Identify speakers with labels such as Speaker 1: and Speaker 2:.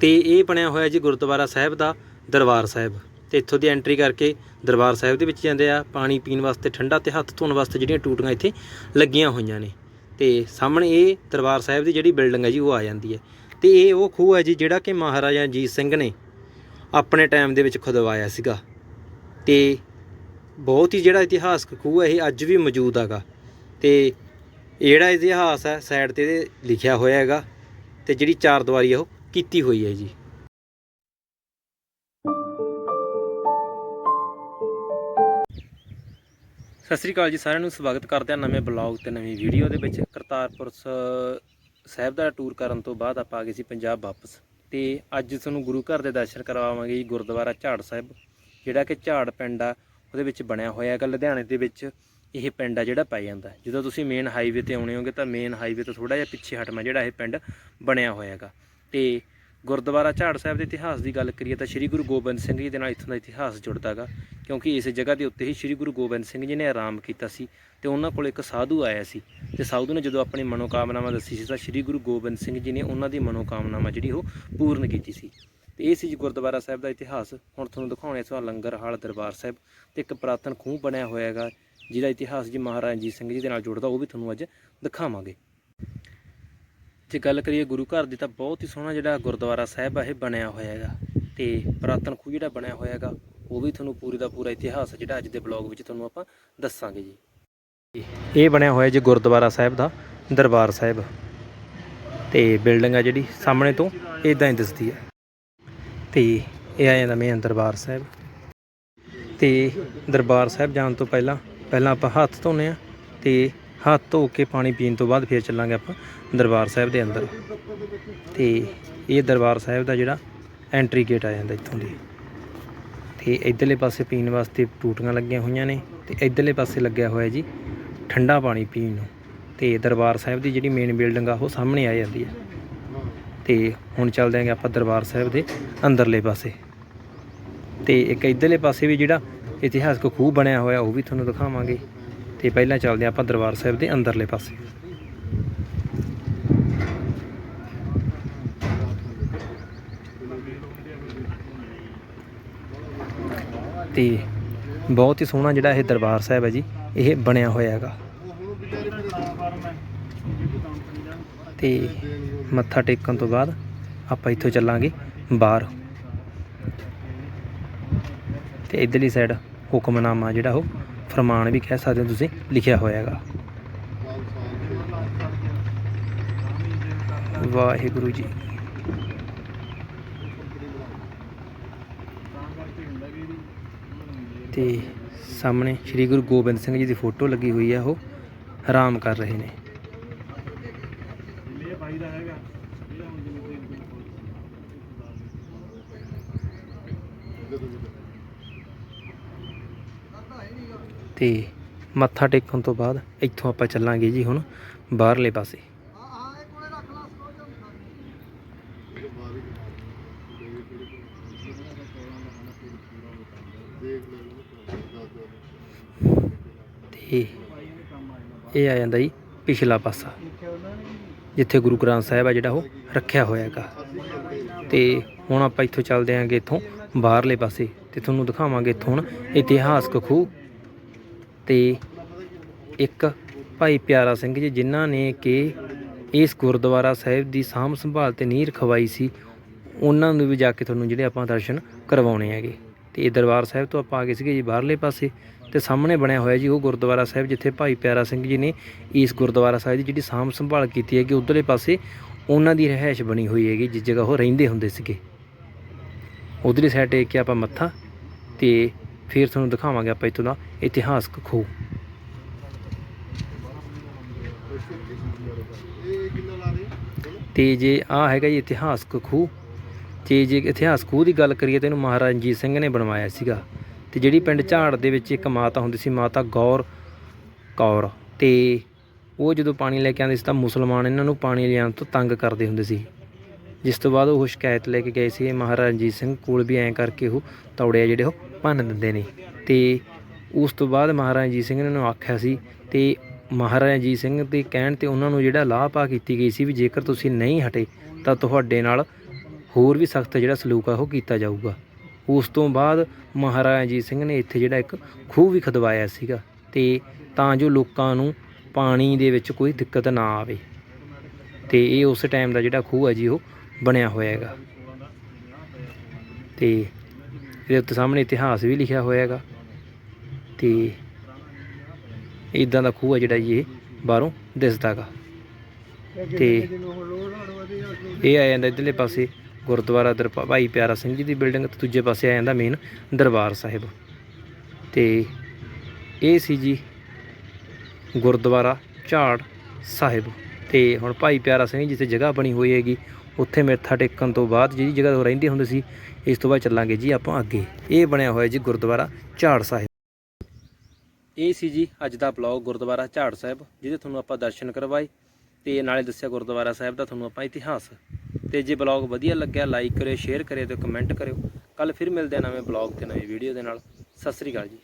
Speaker 1: ਤੇ ਇਹ ਬਣਿਆ ਹੋਇਆ ਜੀ ਗੁਰਦੁਆਰਾ ਸਾਹਿਬ ਦਾ ਦਰਬਾਰ ਸਾਹਿਬ। ਤੇ ਇੱਥੋਂ ਦੀ ਐਂਟਰੀ ਕਰਕੇ ਦਰਬਾਰ ਸਾਹਿਬ ਦੇ ਵਿੱਚ ਜਾਂਦੇ ਆ, ਪਾਣੀ ਪੀਣ ਵਾਸਤੇ, ਠੰਡਾ ਤੇ ਹੱਥ ਧੋਣ ਵਾਸਤੇ ਜਿਹੜੀਆਂ ਟੂਟੀਆਂ ਇੱਥੇ ਲੱਗੀਆਂ ਹੋਈਆਂ ਨੇ। ਤੇ ਸਾਹਮਣੇ ਇਹ ਦਰਬਾਰ ਸਾਹਿਬ ਦੀ ਜਿਹੜੀ ਬਿਲਡਿੰਗ ਹੈ ਜੀ, ਉਹ ਆ ਜਾਂਦੀ ਹੈ। ਤੇ ਇਹ ਉਹ ਖੂਹ ਹੈ ਜੀ, ਜਿਹੜਾ ਕਿ ਮਹਾਰਾਜਾ ਅਜੀਤ ਸਿੰਘ ਨੇ ਆਪਣੇ ਟਾਈਮ ਦੇ ਵਿੱਚ ਖੁਦਵਾਇਆ ਸੀਗਾ। ਤੇ ਬਹੁਤ ਹੀ ਜਿਹੜਾ ਇਤਿਹਾਸਕ ਖੂਹ ਹੈ, ਇਹ ਅੱਜ ਵੀ ਮੌਜੂਦ ਹੈਗਾ। ਤੇ ਜਿਹੜਾ ਇਤਿਹਾਸ ਹੈ ਸਾਈਡ ਤੇ ਲਿਖਿਆ ਹੋਇਆ ਹੈਗਾ। ਤੇ ਜਿਹੜੀ ਚਾਰ ਦੀਵਾਰੀ ਹੈ ਉਹ ਕੀਤੀ ਹੋਈ ਹੈ ਜੀ। ਸਤਿ ਸ੍ਰੀ ਅਕਾਲ ਜੀ, ਸਾਰਿਆਂ ਨੂੰ ਸਵਾਗਤ ਕਰਦੇ ਹਾਂ ਨਵੇਂ ਬਲੌਗ ਤੇ ਨਵੀਂ ਵੀਡੀਓ ਦੇ ਵਿੱਚ। ਕਰਤਾਰਪੁਰ ਸ- ਸਾਹਿਬ ਦਾ ਟੂਰ ਕਰਨ ਤੋਂ ਬਾਅਦ ਆਪਾਂ ਆ ਗਏ ਸੀ ਪੰਜਾਬ ਵਾਪਸ। ਤੇ ਅੱਜ ਤੁਹਾਨੂੰ ਗੁਰੂ ਘਰ ਦੇ ਦਰਸ਼ਨ ਕਰਵਾਵਾਂਗੇ ਜੀ, ਗੁਰਦੁਆਰਾ ਝਾੜ ਸਾਹਿਬ। ਜਿਹੜਾ ਕਿ ਝਾੜ ਪਿੰਡ ਆ, ਉਹਦੇ ਵਿੱਚ ਬਣਿਆ ਹੋਇਆ ਹੈਗਾ ਲੁਧਿਆਣੇ ਦੇ ਵਿੱਚ। ਇਹ ਪਿੰਡ ਆ ਜਿਹੜਾ ਪੈ ਜਾਂਦਾ। ਜਦੋਂ ਤੁਸੀਂ ਮੇਨ ਹਾਈਵੇ ਤੇ ਆਉਣੇ ਹੋਗੇ ਤਾਂ ਮੇਨ ਹਾਈਵੇ ਤੋਂ ਥੋੜਾ ਜਿਹਾ ਪਿੱਛੇ ਹਟਮਾ ਜਿਹੜਾ ਇਹ ਪਿੰਡ ਬਣਿਆ ਹੋਇਆ ਹੈਗਾ। ਤੇ ਗੁਰਦੁਆਰਾ ਝਾੜ ਸਾਹਿਬ ਦੇ ਇਤਿਹਾਸ ਦੀ ਗੱਲ ਕਰੀਏ ਤਾਂ ਸ੍ਰੀ ਗੁਰੂ ਗੋਬਿੰਦ ਸਿੰਘ ਜੀ ਦੇ ਨਾਲ ਇੱਥੋਂ ਦਾ ਇਤਿਹਾਸ ਜੁੜਦਾ ਹੈਗਾ ਕਿਉਂਕਿ ਇਸ ਜਗ੍ਹਾ ਦੇ ਉੱਤੇ ਹੀ ਸ੍ਰੀ ਗੁਰੂ ਗੋਬਿੰਦ ਸਿੰਘ ਜੀ ਨੇ ਆਰਾਮ ਕੀਤਾ ਸੀ ਤੇ ਉਹਨਾਂ ਕੋਲ ਇੱਕ ਸਾਧੂ ਆਇਆ ਸੀ ਤੇ ਸਾਧੂ ਨੇ ਜਦੋਂ ਆਪਣੀ ਮਨੋਕਾਮਨਾਵਾਂ ਦੱਸੀ ਸੀ ਤਾਂ ਸ੍ਰੀ ਗੁਰੂ ਗੋਬਿੰਦ ਸਿੰਘ ਜੀ ਨੇ ਉਹਨਾਂ ਦੀ ਮਨੋਕਾਮਨਾਵਾਂ ਜਿਹੜੀ ਉਹ ਪੂਰਨ ਕੀਤੀ ਸੀ। ਤੇ ਇਹ ਸੀ ਜੀ ਗੁਰਦੁਆਰਾ ਸਾਹਿਬ ਦਾ ਇਤਿਹਾਸ। ਹੁਣ ਤੁਹਾਨੂੰ ਦਿਖਾਉਣੇ ਸਵਾ ਲੰਗਰ ਹਾਲ ਦਰਬਾਰ ਸਾਹਿਬ ਤੇ ਇੱਕ ਪ੍ਰਾਤਨ ਖੂਹ ਬਣਿਆ ਹੋਇਆ ਹੈਗਾ ਜਿਹਦਾ ਇਤਿਹਾਸ ਜੀ ਮਹਾਰਾਜਾ ਰਣਜੀਤ ਸਿੰਘ ਜੀ ਦੇ ਨਾਲ ਜੁੜਦਾ, ਉਹ ਵੀ ਤੁਹਾਨੂੰ ਅੱਜ ਦਿਖਾਵਾਂਗੇ। ਜੇ ਗੱਲ ਕਰੀਏ ਗੁਰੂ ਘਰ ਦੀ ਤਾਂ ਬਹੁਤ ਹੀ ਸੋਹਣਾ ਜਿਹੜਾ ਗੁਰਦੁਆਰਾ ਸਾਹਿਬ ਆ, ਇਹ ਬਣਿਆ ਹੋਇਆ ਹੈਗਾ। ਤੇ ਪ੍ਰਾਤਨ ਖੂਹ ਜਿਹੜਾ ਬਣਿਆ ਹੋਇਆ ਹੈਗਾ, ਉਹ ਵੀ ਤੁਹਾਨੂੰ ਪੂਰੀ ਦਾ ਪੂਰਾ ਇਤਿਹਾਸ ਜਿਹੜਾ ਅੱਜ ਦੇ ਬਲੌਗ ਵਿੱਚ ਤੁਹਾਨੂੰ ਆਪਾਂ ਦੱਸਾਂਗੇ ਜੀ। ਇਹ ਬਣਿਆ ਹੋਇਆ ਜੀ ਗੁਰਦੁਆਰਾ ਸਾਹਿਬ ਦਾ ਦਰਬਾਰ ਸਾਹਿਬ। ਤੇ ਬਿਲਡਿੰਗ ਆ ਜਿਹੜੀ ਸਾਹਮਣੇ ਤੋਂ ਇਦਾਂ ਹੀ ਦਿਸਦੀ ਹੈ ਤੇ ਇਹ ਆ ਜਾਂਦਾ ਮੇਨ ਦਰਬਾਰ ਸਾਹਿਬ। ਤੇ ਦਰਬਾਰ ਸਾਹਿਬ ਜਾਣ ਤੋਂ ਪਹਿਲਾਂ ਪਹਿਲਾਂ ਆਪਾਂ ਹੱਥ ਧੋਨੇ ਆ। ਤੇ ਹੱਥ ਧੋ ਕੇ ਪਾਣੀ ਪੀਣ ਤੋਂ ਬਾਅਦ ਫਿਰ ਚੱਲਾਂਗੇ ਆਪਾਂ ਦਰਬਾਰ ਸਾਹਿਬ ਦੇ ਅੰਦਰ। ਤੇ ਇਹ ਦਰਬਾਰ ਸਾਹਿਬ ਦਾ ਜਿਹੜਾ ਐਂਟਰੀ ਗੇਟ ਆ ਜਾਂਦਾ ਇੱਥੋਂ ਦੀ। ਤੇ ਇਧਰਲੇ ਪਾਸੇ ਪੀਣ ਵਾਸਤੇ ਟੂਟੀਆਂ ਲੱਗੀਆਂ ਹੋਈਆਂ ਨੇ ਤੇ ਇਧਰਲੇ ਪਾਸੇ ਲੱਗਿਆ ਹੋਇਆ ਜੀ ਠੰਡਾ ਪਾਣੀ ਪੀਣ ਨੂੰ। ਤੇ ਦਰਬਾਰ ਸਾਹਿਬ ਦੀ ਜਿਹੜੀ ਮੇਨ ਬਿਲਡਿੰਗ ਆ, ਉਹ ਸਾਹਮਣੇ ਆ ਜਾਂਦੀ ਹੈ ਤੇ ਹੁਣ ਚੱਲਦੇ ਆਂਗੇ ਆਪਾਂ ਦਰਬਾਰ ਸਾਹਿਬ ਦੇ ਅੰਦਰਲੇ ਪਾਸੇ। ਤੇ ਇੱਕ ਇਧਰਲੇ ਪਾਸੇ ਵੀ ਜਿਹੜਾ ਇਤਿਹਾਸਕ ਖੂਹ ਬਣਿਆ ਹੋਇਆ, ਉਹ ਵੀ ਤੁਹਾਨੂੰ ਦਿਖਾਵਾਂਗੇ। ਤੇ ਪਹਿਲਾਂ ਚੱਲਦੇ ਹਾਂ ਆਪਾਂ ਦਰਬਾਰ ਸਾਹਿਬ ਦੇ ਅੰਦਰਲੇ ਪਾਸੇ। ਤੇ ਬਹੁਤ ਹੀ ਸੋਹਣਾ ਜਿਹੜਾ ਇਹ ਦਰਬਾਰ ਸਾਹਿਬ ਹੈ ਜੀ, ਇਹ ਬਣਿਆ ਹੋਇਆ ਹੈਗਾ। ਤੇ ਮੱਥਾ ਟੇਕਣ ਤੋਂ ਬਾਅਦ ਆਪਾਂ ਇੱਥੋਂ ਚੱਲਾਂਗੇ ਬਾਹਰ। ਤੇ ਇਧਰਲੀ ਸਾਈਡ ਹੁਕਮਨਾਮਾ ਜਿਹੜਾ ਉਹ ਫਰਮਾਨ ਵੀ ਕਹਿ ਸਕਦੇ ਹੋ ਤੁਸੀਂ, ਲਿਖਿਆ ਹੋਇਆ ਹੈਗਾ ਵਾਹਿਗੁਰੂ ਜੀ। ਤੇ ਸਾਹਮਣੇ ਸ੍ਰੀ ਗੁਰੂ ਗੋਬਿੰਦ ਸਿੰਘ ਜੀ ਦੀ ਫੋਟੋ ਲੱਗੀ ਹੋਈ ਹੈ ਉਹ ਆਰਾਮ ਕਰ ਰਹੇ ਨੇ। ਤੇ ਮੱਥਾ ਟੇਕਣ ਤੋਂ ਬਾਅਦ ਇੱਥੋਂ ਆਪਾਂ ਚੱਲਾਂਗੇ ਜੀ ਹੁਣ ਬਾਹਰਲੇ ਪਾਸੇ। ਤੇ ਇਹ ਆ ਜਾਂਦਾ ਜੀ ਪਿਛਲਾ ਪਾਸਾ, ਜਿੱਥੇ ਗੁਰੂ ਗ੍ਰੰਥ ਸਾਹਿਬ ਆ ਜਿਹੜਾ ਉਹ ਰੱਖਿਆ ਹੋਇਆ ਹੈਗਾ। ਤੇ ਹੁਣ ਆਪਾਂ ਇੱਥੋਂ ਚੱਲਦੇ ਆਂਗੇ ਇੱਥੋਂ ਬਾਹਰਲੇ ਪਾਸੇ ਤੇ ਤੁਹਾਨੂੰ ਦਿਖਾਵਾਂਗੇ ਇੱਥੋਂ ਹੁਣ ਇਤਿਹਾਸਕ ਖੂਹ ਤੇ ਇੱਕ ਭਾਈ ਪਿਆਰਾ ਸਿੰਘ ਜੀ, ਜਿਨ੍ਹਾਂ ਨੇ ਕਿ ਇਸ ਗੁਰਦੁਆਰਾ ਸਾਹਿਬ ਦੀ ਸਾਂਭ ਸੰਭਾਲ ਤੇ ਨੀਂਹ ਰਖਵਾਈ ਸੀ, ਉਹਨਾਂ ਨੂੰ ਵੀ ਜਾ ਕੇ ਤੁਹਾਨੂੰ ਜਿਹੜੇ ਆਪਾਂ ਦਰਸ਼ਨ ਕਰਵਾਉਣੇ ਹੈਗੇ। ਤੇ ਇਹ ਦਰਬਾਰ ਸਾਹਿਬ ਤੋਂ ਆਪਾਂ ਆ ਗਏ ਸੀਗੇ ਜੀ ਬਾਹਰਲੇ ਪਾਸੇ, ਤੇ ਸਾਹਮਣੇ ਬਣਿਆ ਹੋਇਆ ਜੀ ਉਹ ਗੁਰਦੁਆਰਾ ਸਾਹਿਬ, ਜਿੱਥੇ ਭਾਈ ਪਿਆਰਾ ਸਿੰਘ ਜੀ ਨੇ ਇਸ ਗੁਰਦੁਆਰਾ ਸਾਹਿਬ ਦੀ ਜਿਹੜੀ ਸਾਂਭ ਸੰਭਾਲ ਕੀਤੀ ਹੈਗੀ, ਉਧਰਲੇ ਪਾਸੇ ਉਹਨਾਂ ਦੀ ਰਹਿائش ਬਣੀ ਹੋਈ ਹੈਗੀ, ਜਿਸ ਜਗ੍ਹਾ ਉਹ ਰਹਿੰਦੇ ਹੁੰਦੇ ਸੀਗੇ। ਉਧਰਲੀ ਸਾਈਡ ਟੇਕ ਕੇ ਆਪਾਂ ਮੱਥਾ ਤੇ ਫਿਰ ਤੁਹਾਨੂੰ ਦਿਖਾਵਾਂਗੇ ਆਪਾਂ ਇੱਥੋਂ ਦਾ ਇਤਿਹਾਸਕ ਖੂਹ। ਤੇ ਜੇ ਆ ਹੈਗਾ ਜੀ ਇਤਿਹਾਸਕ ਖੂਹ, ਤੇ ਜੇ ਇਤਿਹਾਸ ਖੂਹ ਦੀ ਗੱਲ ਕਰੀਏ ਤਾਂ ਇਹਨੂੰ ਮਹਾਰਾਜਾ ਰਣਜੀਤ ਸਿੰਘ ਨੇ ਬਣਵਾਇਆ ਸੀਗਾ। ਤੇ ਜਿਹੜੀ ਪਿੰਡ ਝਾੜ ਦੇ ਵਿੱਚ ਇੱਕ ਮਾਤਾ ਹੁੰਦੀ ਸੀ, ਮਾਤਾ ਗੌਰ ਕੌਰ, ਤੇ ਉਹ ਜਦੋਂ ਪਾਣੀ ਲੈ ਕੇ ਆਉਂਦੇ ਸੀ ਤਾਂ ਮੁਸਲਮਾਨ ਇਹਨਾਂ ਨੂੰ ਪਾਣੀ ਲਿਆਉਣ ਤੋਂ ਤੰਗ ਕਰਦੇ ਹੁੰਦੇ ਸੀ। ਜਿਸ ਤੋਂ ਬਾਅਦ ਉਹ ਸ਼ਿਕਾਇਤ ਲੈ ਕੇ ਗਏ ਸੀ ਮਹਾਰਾਜਾ ਰਣਜੀਤ ਸਿੰਘ ਕੋਲ ਵੀ ਐਂ ਕਰਕੇ ਉਹ ਤੌੜੇ ਆ ਜਿਹੜੇ ਉਹ ਭੰਨ ਦਿੰਦੇ ਨੇ। ਅਤੇ ਉਸ ਤੋਂ ਬਾਅਦ ਮਹਾਰਾਜਾ ਰਣਜੀਤ ਸਿੰਘ ਨੇ ਉਹਨੂੰ ਆਖਿਆ ਸੀ ਅਤੇ ਮਹਾਰਾਜਾ ਰਣਜੀਤ ਸਿੰਘ ਦੇ ਕਹਿਣ ਤੇ ਉਹਨਾਂ ਨੂੰ ਜਿਹੜਾ ਲਾਹ ਪਾ ਕੀਤੀ ਗਈ ਸੀ ਵੀ ਜੇਕਰ ਤੁਸੀਂ ਨਹੀਂ ਹਟੇ, ਤਾਂ ਤੁਹਾਡੇ ਨਾਲ ਹੋਰ ਵੀ ਸਖਤ ਜਿਹੜਾ ਸਲੂਕ ਆ, ਉਹ ਕੀਤਾ ਜਾਊਗਾ। ਉਸ ਤੋਂ ਬਾਅਦ ਮਹਾਰਾਜਾ ਰਣਜੀਤ ਸਿੰਘ ਨੇ ਇੱਥੇ ਜਿਹੜਾ ਇੱਕ ਖੂਹ ਵੀ ਖਦਵਾਇਆ ਸੀਗਾ, ਤੇ ਤਾਂ ਜੋ ਲੋਕਾਂ ਨੂੰ ਪਾਣੀ ਦੇ ਵਿੱਚ ਕੋਈ ਦਿੱਕਤ ਨਾ ਆਵੇ। ਤੇ ਇਹ ਉਸ ਟਾਈਮ ਦਾ ਜਿਹੜਾ ਖੂਹ ਹੈ ਜੀ, ਉਹ ਬਣਿਆ ਹੋਇਆ ਹੈਗਾ। ਤੇ ਇਹਦੇ ਉੱਤੇ ਸਾਹਮਣੇ ਇਤਿਹਾਸ ਵੀ ਲਿਖਿਆ ਹੋਇਆ ਹੈਗਾ। ਤੇ ਇਦਾਂ ਦਾ ਖੂਹ ਹੈ ਜਿਹੜਾ ਜੀ ਇਹ ਬਾਹਰੋਂ ਦਿਸਦਾ ਗਾ। ਤੇ ਇਹ ਆ ਜਾਂਦਾ ਇਧਰਲੇ ਪਾਸੇ ਗੁਰਦੁਆਰਾ ਦਰਪਾ ਭਾਈ ਪਿਆਰਾ ਸਿੰਘ ਜੀ ਦੀ ਬਿਲਡਿੰਗ ਤੇ ਦੂਜੇ ਪਾਸੇ ਆ ਜਾਂਦਾ ਮੇਨ ਦਰਬਾਰ ਸਾਹਿਬ। ਤੇ ਇਹ ਸੀ ਜੀ ਗੁਰਦੁਆਰਾ ਝਾੜ ਸਾਹਿਬ। ਤੇ ਹੁਣ ਭਾਈ ਪਿਆਰਾ ਸਿੰਘ ਜਿੱਥੇ ਜਗ੍ਹਾ ਬਣੀ ਹੋਈ ਹੈਗੀ। ਉੱਥੇ ਮੱਥਾ ਟੇਕਣ ਤੋਂ ਬਾਅਦ ਜਿਹੜੀ ਜਗ੍ਹਾ ਤੋਂ ਰਹਿੰਦੇ ਹੁੰਦੇ ਸੀ, ਇਸ ਤੋਂ ਬਾਅਦ ਚੱਲਾਂਗੇ ਜੀ ਆਪਾਂ ਅੱਗੇ। ਇਹ ਬਣਿਆ ਹੋਇਆ ਜੀ ਗੁਰਦੁਆਰਾ ਝਾੜ ਸਾਹਿਬ। ਇਹ ਸੀ ਜੀ ਅੱਜ ਦਾ ਬਲੌਗ ਗੁਰਦੁਆਰਾ ਝਾੜ ਸਾਹਿਬ, ਜਿਹਦੇ ਤੁਹਾਨੂੰ ਆਪਾਂ ਦਰਸ਼ਨ ਕਰਵਾਏ ਤੇ ਨਾਲੇ ਦੱਸਿਆ ਗੁਰਦੁਆਰਾ ਸਾਹਿਬ ਦਾ ਤੁਹਾਨੂੰ ਆਪਾਂ ਇਤਿਹਾਸ। ਤੇ ਜੇ ਬਲੌਗ ਵਧੀਆ ਲੱਗਿਆ, ਲਾਈਕ ਕਰਿਓ, ਸ਼ੇਅਰ ਕਰਿਓ ਤੇ ਕਮੈਂਟ ਕਰਿਓ। ਕੱਲ ਫਿਰ ਮਿਲਦੇ ਆ ਨਵੇਂ ਬਲੌਗ ਤੇ ਨਵੀਂ ਵੀਡੀਓ ਦੇ ਨਾਲ। ਸਤਿ ਸ੍ਰੀ ਅਕਾਲ ਜੀ।